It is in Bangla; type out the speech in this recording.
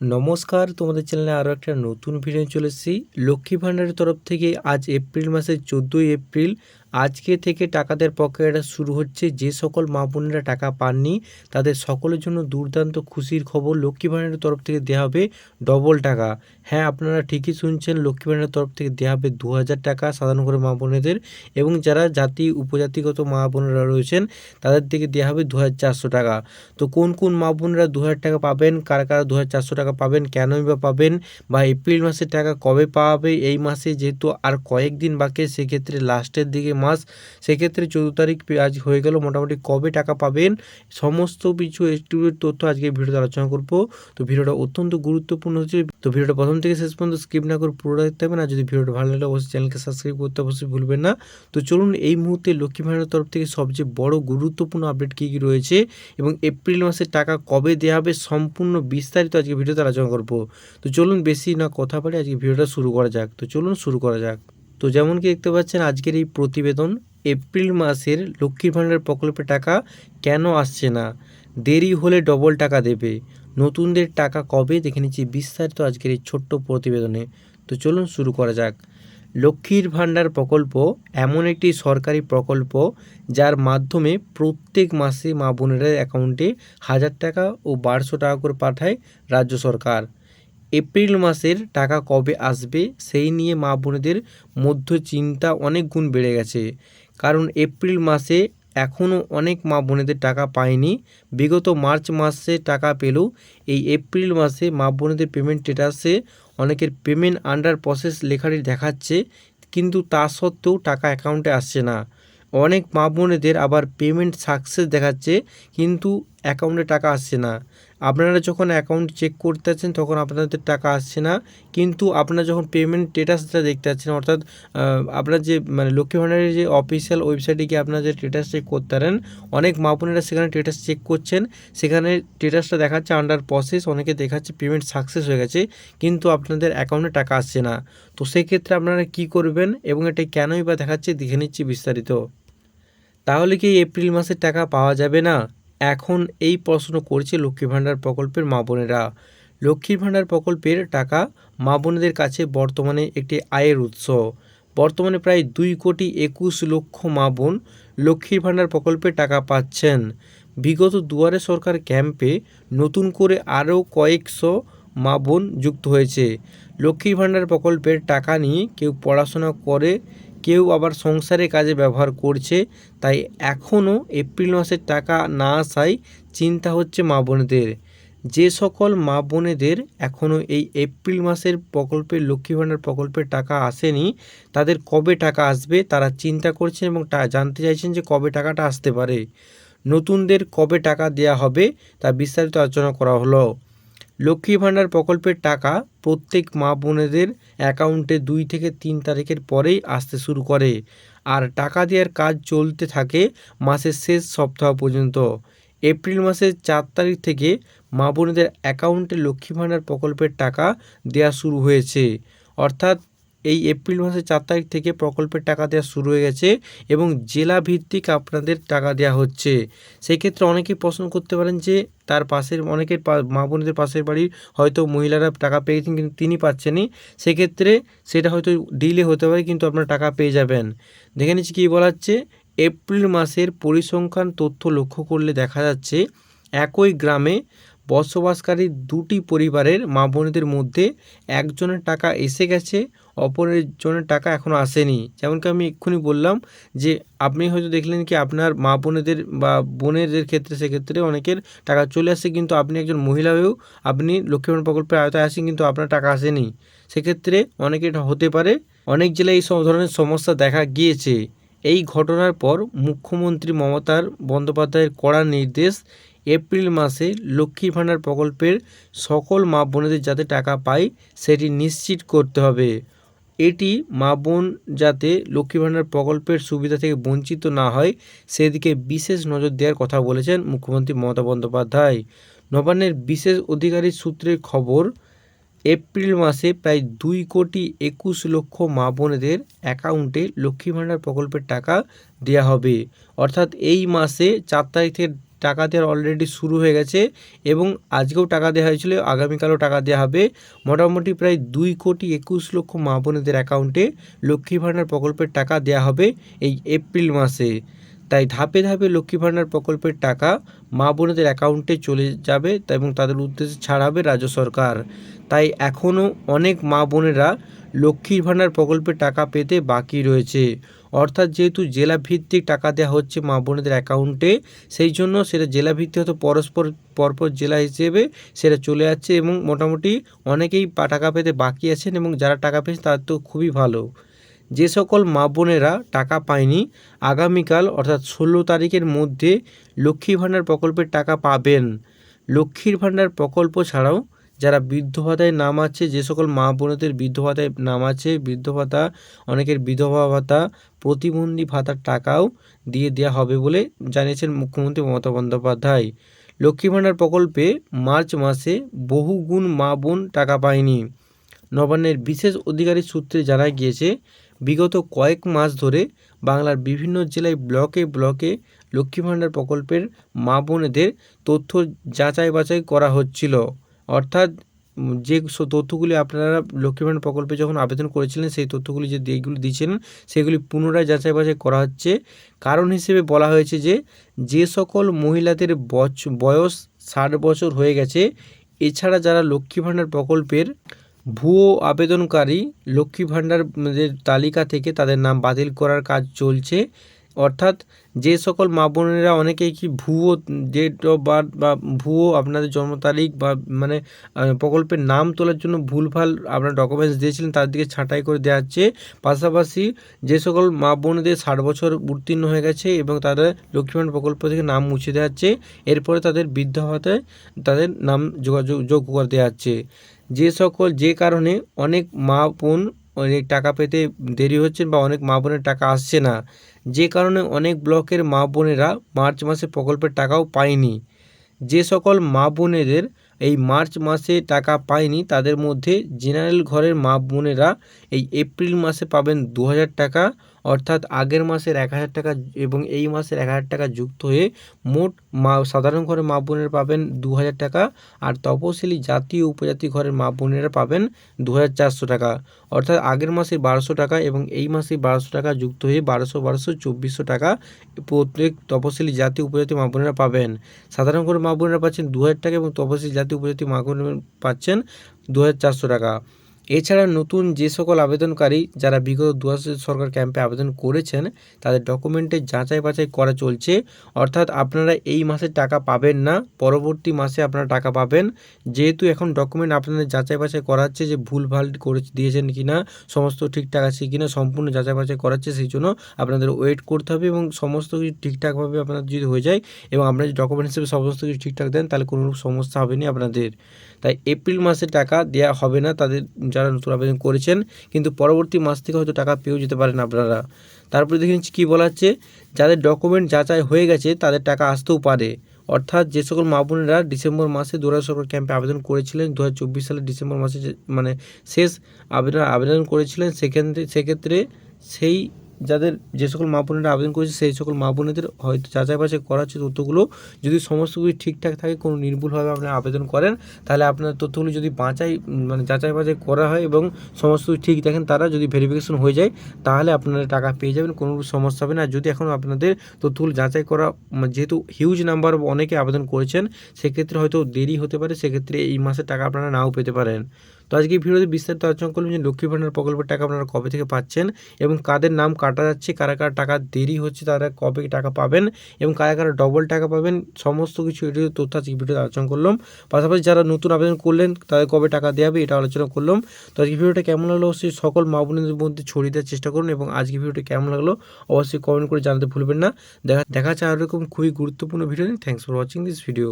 নমস্কার, তোমাদের চ্যানেলে আরও একটা নতুন ভিডিও চলে এসেছি। লক্ষ্মী ভাণ্ডারের তরফ থেকে আজ এপ্রিল মাসের চোদ্দোই এপ্রিল আজকে থেকে টাকাদের প্রক্রিয়াটা শুরু হচ্ছে যে সকল মা বোনেরা টাকা পাননি, তাদের সকলের জন্য দুর্দান্ত খুশির খবর লক্ষ্মী ভাণ্ডারের তরফ থেকে দেওয়া হবে ডবল টাকা। হ্যাঁ আপনারা ঠিকই শুনছেন লক্ষ্মী ভাণ্ডারের তরফ থেকে দেওয়া হবে দু হাজার টাকা সাধারণ করে মা বোনেদের এবং যারা জাতি, উপজাতিগত মা বোনেরা রয়েছেন, তাদের থেকে দেওয়া হবে দু হাজার চারশো টাকা। তো কোন কোন মা বোনেরা দু হাজার টাকা পাবেন, কারা কারা দু হাজার চারশো টাকা পাবেন, কেনই বা পাবেন বা এপ্রিল মাসের টাকা কবে পাওয়া হবে, এই মাসে যেহেতু আর কয়েকদিন বাকি, সেক্ষেত্রে লাস্টের দিকে মাস, সেক্ষেত্রে চৌদ্দ তারিখ আজ হয়ে গেল। মোটামুটি কবে টাকা পাবেন, সমস্ত কিছু একটু তথ্য আজকে ভিডিওতে আলোচনা করব। তো ভিডিওটা অত্যন্ত গুরুত্বপূর্ণ হচ্ছে। তো ভিডিওটা প্রথম থেকে শেষ পর্যন্ত স্কিপ না করে পুরোটা দেখতে হবে না। যদি ভিডিওটা ভালো লাগলে অবশ্যই চ্যানেলকে সাবস্ক্রাইব করতে অবশ্যই ভুলবেন না। তো চলুন এই মুহূর্তে লক্ষ্মী ভাণ্ডারের তরফ থেকে সবচেয়ে বড় গুরুত্বপূর্ণ আপডেট কী কী রয়েছে এবং এপ্রিল মাসের টাকা কবে দেওয়া হবে সম্পূর্ণ বিস্তারিত আজকে ভিডিওতে আলোচনা করব। তো চলুন বেশি না কথা বলে আজকে ভিডিওটা শুরু করা যাক। তো চলুন শুরু করা যাক। তো যেমন কি দেখতে পাচ্ছেন, আজকের এই প্রতিবেদন এপ্রিল মাসের লক্ষ্মীর ভাণ্ডার প্রকল্পের টাকা কেন আসছে না? দেরি হলে ডবল টাকা দেবে। নতুনদের টাকা কবে? দেখে নিচ্ছি বিস্তারিত আজকের এই ছোট্ট প্রতিবেদনে। তো চলুন শুরু করা যাক। লক্ষ্মীর ভাণ্ডার প্রকল্প এমন একটি সরকারি প্রকল্প যার মাধ্যমে প্রত্যেক মাসে মা বোনেরা অ্যাকাউন্টে হাজার টাকা ও বারোশো টাকা করে পাঠায় রাজ্য সরকার। এপ্রিল মাসের টাকা কবে আসবে সেই নিয়ে মা বোনেদের মধ্য চিন্তা অনেক গুণ বেড়ে গেছে। কারণ এপ্রিল মাসে এখনও অনেক মা বোনেদের টাকা পায়নি। বিগত মার্চ মাসে টাকা পেলেও এই এপ্রিল মাসে মা বোনেদের পেমেন্ট স্টেটাসে অনেকের পেমেন্ট আন্ডার প্রসেস লেখাটি দেখাচ্ছে, কিন্তু তা সত্ত্বেও টাকা অ্যাকাউন্টে আসছে না। অনেক মা বোনেদের আবার পেমেন্ট সাকসেস দেখাচ্ছে, কিন্তু অ্যাকাউন্টে টাকা আসছে না। আপনারা যখন অ্যাকাউন্ট চেক করতে যাচ্ছেন তখন আপনাদের টাকা আসছে না। কিন্তু আপনারা যখন পেমেন্ট স্টেটাসটা দেখতে পাচ্ছেন অর্থাৎ আপনার যে মানে লক্ষ্মী ভাণ্ডারের যে অফিসিয়াল ওয়েবসাইটে গিয়ে আপনার যে স্টেটাস চেক করতে পারেন, অনেক মা বোনেরা সেখানে স্টেটাস চেক করছেন। সেখানে স্টেটাসটা দেখাচ্ছে আন্ডার প্রসেস অনেকে দেখাচ্ছে পেমেন্ট সাকসেস হয়ে গেছে, কিন্তু আপনাদের অ্যাকাউন্টে টাকা আসছে না। তো সেক্ষেত্রে আপনারা কি করবেন এবং এটা কেনই বা দেখাচ্ছে, দেখে নিচ্ছি বিস্তারিত। তাহলে কি এপ্রিল মাসের টাকা পাওয়া যাবে না? এখন এই প্রশ্ন করছে লক্ষ্মী ভাণ্ডার প্রকল্পের মা বোনেরা। লক্ষ্মীর ভাণ্ডার প্রকল্পের টাকা মা বোনেদের কাছে বর্তমানে একটি আয়ের উৎস। বর্তমানে প্রায় দুই কোটি একুশ লক্ষ মা বোন লক্ষ্মীর ভাণ্ডার প্রকল্পে টাকা পাচ্ছেন। বিগত দুয়ারে সরকার ক্যাম্পে নতুন করে আরও কয়েকশো মা বোন যুক্ত হয়েছে। লক্ষ্মীর ভাণ্ডার প্রকল্পের টাকা নিয়ে কেউ পড়াশোনা করে কেউ আবার সংসারের কাজে ব্যবহার করছে, তাই এখনও এপ্রিল মাসের টাকা না আসায় চিন্তা হচ্ছে মা বোনেদের। যে সকল মা বোনেদের এখনও এই এপ্রিল মাসের প্রকল্পের লক্ষ্মী ভাণ্ডার প্রকল্পের টাকা আসেনি, তাদের কবে টাকা আসবে তারা চিন্তা করছেন এবং জানতে চাইছেন যে কবে টাকাটা আসতে পারে। নতুনদের কবে টাকা দেয়া হবে তা বিস্তারিত আলোচনা করা হলো। লক্ষ্মী ভাণ্ডার প্রকল্পের টাকা প্রত্যেক মা বোনেদের অ্যাকাউন্টে দুই থেকে তিন তারিখের পরেই আসতে শুরু করে। আর টাকা দেওয়ার কাজ চলতে থাকে মাসের শেষ সপ্তাহ পর্যন্ত। এপ্রিল মাসের চার তারিখ থেকে মা বোনেদের অ্যাকাউন্টে লক্ষ্মী ভাণ্ডার প্রকল্পের টাকা দেওয়া শুরু হয়েছে। অর্থাৎ এই এপ্রিল মাসের চার তারিখ থেকে প্রকল্পের টাকা দেওয়া শুরু হয়ে গেছে এবং জেলা ভিত্তিক আপনাদের টাকা দেওয়া হচ্ছে। সেই ক্ষেত্রে অনেকেই প্রশ্ন করতে পারেন যে, তার পাশের অনেকের মা বোনদের পাশের বাড়ির হয়তো মহিলারা টাকা পেয়েছেন কিন্তু তিনি পাচ্ছেনই। সেক্ষেত্রে সেটা হয়তো ডিলে হতে পারে কিন্তু আপনারা টাকা পেয়ে যাবেন। দেখে নিচ্ছি কী বলা হচ্ছে। এপ্রিল মাসের পরিসংখ্যান তথ্য লক্ষ্য করলে দেখা যাচ্ছে, একই গ্রামে বসবাসকারী দুটি পরিবারের মা বোনেদের মধ্যে একজনের টাকা এসে গেছে অপরের টাকা এখনও আসেনি। যেমনকি আমি এক্ষুনি বললাম যে, আপনি হয়তো দেখলেন কি আপনার মা বোনেদের বা বোনেদের ক্ষেত্রে, সেক্ষেত্রে অনেকের টাকা চলে আসে, কিন্তু আপনি একজন মহিলা হয়েও আপনি লক্ষ্মীবরণ প্রকল্পের আওতায় আসেন, কিন্তু আপনার টাকা আসেনি। সেক্ষেত্রে অনেকে এটা হতে পারে। অনেক জেলায় এই সব ধরনের সমস্যা দেখা গিয়েছে। এই ঘটনার পর মুখ্যমন্ত্রী মমতার বন্দ্যোপাধ্যায়ের কড়া নির্দেশ এপ্রিল মাসে লক্ষ্মী ভাণ্ডার প্রকল্পের সকল মা বোনেদের যাতে টাকা পায়, সেটি নিশ্চিত করতে হবে। এটি মা বোন যাতে লক্ষ্মী ভাণ্ডার প্রকল্পের সুবিধা থেকে বঞ্চিত না হয়, সেদিকে বিশেষ নজর দেওয়ার কথা বলেছেন মুখ্যমন্ত্রী মমতা বন্দ্যোপাধ্যায়। নবান্নের বিশেষ অধিকারী সূত্রের খবর, এপ্রিল মাসে প্রায় দুই কোটি একুশ লক্ষ মা বোনেদের অ্যাকাউন্টে লক্ষ্মী ভাণ্ডার প্রকল্পের টাকা দেওয়া হবে। অর্থাৎ এই মাসে চার তারিখ থেকে টাকা দেওয়ার অলরেডি শুরু হয়ে গেছে এবং আজকেও টাকা দেওয়া হয়েছিল, আগামীকালও টাকা দেওয়া হবে। মোটামুটি প্রায় দুই কোটি একুশ লক্ষ মা বোনেদের অ্যাকাউন্টে লক্ষ্মী ভাণ্ডার প্রকল্পের টাকা দেওয়া হবে এই এপ্রিল মাসে। তাই ধাপে ধাপে লক্ষ্মী ভাণ্ডার প্রকল্পের টাকা মা বোনেদের অ্যাকাউন্টে চলে যাবে এবং তাদের উদ্দেশ্যে ছাড়াবে রাজ্য সরকার। তাই এখনও অনেক মা বোনেরা লক্ষ্মীর ভাণ্ডার প্রকল্পের টাকা পেতে বাকি রয়েছে। অর্থাৎ যেহেতু জেলা ভিত্তিক টাকা দেওয়া হচ্ছে মা বোনেদের অ্যাকাউন্টে, সেই জন্য সেটা জেলা ভিত্তিক হয়তো পরস্পর, পরপর জেলা হিসেবে সেটা চলে যাচ্ছে এবং মোটামুটি অনেকেই টাকা পেতে বাকি আছেন এবং যারা টাকা পেয়েছে তার তো খুবই ভালো। যে সকল মা বোনেরা টাকা পায়নি, আগামীকাল অর্থাৎ ষোলো তারিখের মধ্যে লক্ষ্মী ভাণ্ডার প্রকল্পের টাকা পাবেন। লক্ষ্মীর ভাণ্ডার প্রকল্প ছাড়াও যারা বৃদ্ধ ভাতায় নাম আছে, যে সকল মা বোনেদের বৃদ্ধ ভাতায় নাম আছে, বৃদ্ধ ভাতা, অনেকের বিধবা ভাতা, প্রতিবন্ধী ভাতার টাকাও দিয়ে দেওয়া হবে বলে জানিয়েছেন মুখ্যমন্ত্রী মমতা বন্দ্যোপাধ্যায়। লক্ষ্মী ভাণ্ডার প্রকল্পে মার্চ মাসে বহুগুণ মা বোন টাকা পায়নি। নবান্নের বিশেষ অধিকারী সূত্রে জানা গিয়েছে বিগত কয়েক মাস ধরে বাংলার বিভিন্ন জেলায় ব্লকে ব্লকে লক্ষ্মী ভাণ্ডার প্রকল্পের মা বোনেদের তথ্য যাচাই বাছাই করা হচ্ছিল। অর্থাৎ যে তথ্যগুলি আপনারা লক্ষ্মী ভাণ্ডার প্রকল্পে যখন আবেদন করেছিলেন, সেই তথ্যগুলি যে এইগুলি দিয়েছিলেন সেগুলি পুনরায় যাচাই বাছাই করা হচ্ছে। কারণ হিসেবে বলা হয়েছে যে যে সকল মহিলাদের বয়স ষাট বছর হয়ে গেছে, এছাড়া যারা লক্ষ্মী ভাণ্ডার প্রকল্পের ভুয়ো আবেদনকারী লক্ষ্মী ভাণ্ডারের তালিকা থেকে তাদের নাম বাতিল করার কাজ চলছে। অর্থাৎ যে সকল মা বোনেরা অনেকেই কি ভুয়ো ডেট অফ বার্থ বা ভুয়ো আপনাদের জন্ম তারিখ বা মানে প্রকল্পের নাম তোলার জন্য ভুলভাল আপনার ডকুমেন্টস দিয়েছিলেন তার দিকে ছাঁটাই করে দেওয়া হচ্ছে। পাশাপাশি যে সকল মা বোনদের ষাট বছর উত্তীর্ণ হয়ে গেছে এবং তাদের লক্ষ্মী ভাণ্ডার প্রকল্প থেকে নাম মুছে দেওয়া হচ্ছে। এরপরে তাদের বৃদ্ধ ভাতায় তাদের নাম যোগাযোগ যোগ করে দেওয়া হচ্ছে। যে সকল, যে কারণে অনেক মা বোন অনেক টাকা পেতে দেরি হচ্ছে বা অনেক মা বোনের টাকা আসছে না। যে কারণে অনেক ব্লকের মা বোনেরা মার্চ মাসে প্রকল্পের টাকাও পায়নি। যে সকল মা বোনেদের এই মার্চ মাসে টাকা পায়নি, তাদের মধ্যে জেনারেল ঘরের মা বোনেরা এই এপ্রিল মাসে পাবেন দু হাজার টাকা অর্থাৎ আগের মাসের এক হাজার টাকা এবং এই মাসের এক হাজার টাকা যুক্ত হয়ে মোট মা, সাধারণ ঘরের মা বোনেরা পাবেন দু হাজার টাকা আর তপশিলি জাতি ও উপজাতি ঘরের মা বোনেরা পাবেন দু হাজার চারশো টাকা। অর্থাৎ আগের মাসে বারোশো টাকা এবং এই মাসে বারোশো টাকা যুক্ত হয়ে বারোশো বারোশো, চব্বিশশো টাকা প্রত্যেক তপশিলি জাতি উপজাতি মা বোনেরা পাবেন। সাধারণ ঘরের মা বোনেরা পাচ্ছেন দু হাজার টাকা এবং তপশিলি জাতি উপজাতি মা বোনেরা পাচ্ছেন দু হাজার চারশো টাকা। এছাড়া নতুন যে সকল আবেদনকারী যারা বিগত দুয়াশ সরকার ক্যাম্পে আবেদন করেছেন, তাদের ডকুমেন্টের যাচাই বাছাই করা চলছে। অর্থাৎ আপনারা এই মাসে টাকা পাবেন না, পরবর্তী মাসে আপনারা টাকা পাবেন। যেহেতু এখন ডকুমেন্ট আপনাদের যাচাই বাছাই করা হচ্ছে যে ভুলভাল করে দিয়েছেন কি না সমস্ত ঠিকঠাক আছে কি না সম্পূর্ণ যাচাই বাছাই করাচ্ছে, সেই জন্য আপনাদের ওয়েট করতে হবে এবং সমস্ত কিছু ঠিকঠাকভাবে আপনাদের যদি হয়ে যায় এবং আপনারা যদি ডকুমেন্ট হিসেবে সমস্ত কিছু ঠিকঠাক দেন, তাহলে কোনো সমস্যা হবে না আপনাদের। তাই এপ্রিল মাসে টাকা দেওয়া হবে না, তাদের যারা নতুন আবেদন করেছেন, কিন্তু পরবর্তী মাস থেকে হয়তো টাকা পেয়েও যেতে পারেন আপনারা। তারপরে দেখে নিচ্ছি কী বলা হচ্ছে, যাদের ডকুমেন্ট যাচাই হয়ে গেছে, তাদের টাকা আসতেও পারে। অর্থাৎ যে সকল মা বোনেরা ডিসেম্বর মাসে দুরা সরকার ক্যাম্পে আবেদন করেছিলেন দু হাজার চব্বিশ সালের ডিসেম্বর মাসে মানে শেষ আবেদন আবেদন করেছিলেন সেক্ষেত্রে সেক্ষেত্রে সেই যাদের যে সকল মা বোনেরা আবেদন করেছে, সেই সকল মা বোনেদের হয়তো যাচাই বাছাই করা হচ্ছে তথ্যগুলো। যদি সমস্ত কিছু ঠিকঠাক থাকে, কোনো নির্ভুলভাবে আপনি আবেদন করেন, তাহলে আপনার তথ্যগুলো যদি বাঁচাই মানে যাচাই বাছাই করা হয় এবং সমস্ত কিছু ঠিক দেখেন, তারা যদি ভেরিফিকেশন হয়ে যায়, তাহলে আপনারা টাকা পেয়ে যাবেন, কোনো সমস্যা হবে না। যদি এখন আপনাদের তথ্যগুলো যাচাই করা যেহেতু হিউজ নাম্বার অনেকে আবেদন করেছেন, সেক্ষেত্রে হয়তো দেরি হতে পারে, সেক্ষেত্রে এই মাসের টাকা আপনারা নাও পেতে পারেন। তো আজকে এই ভিডিওতে বিস্তারিত আলোচনা করলাম যে লক্ষ্মী ভাণ্ডার প্রকল্পের টাকা আপনারা কবে থেকে পাচ্ছেন এবং কাদের নাম কাটা যাচ্ছে, কারা কারা টাকা দেরি হচ্ছে, তারা কবে টাকা পাবেন এবং কারা কারা ডবল টাকা পাবেন, সমস্ত কিছু এটি তথ্য আজকে ভিডিওতে আলোচনা করলাম। পাশাপাশি যারা নতুন আবেদন করলেন, তাদের কবে টাকা দেওয়া হবে এটা আলোচনা করলাম। তো আজকে ভিডিওটা কেমন লাগল অবশ্যই সকল মা বোনদের মধ্যে ছড়িয়ে দেওয়ার চেষ্টা করুন এবং আজকে ভিডিওটা কেমন লাগল অবশ্যই কমেন্ট করে জানাতে ভুলবেন না। দেখা দেখা যাচ্ছে আরও এরকম খুবই গুরুত্বপূর্ণ ভিডিও নিয়ে। Thanks for watching this video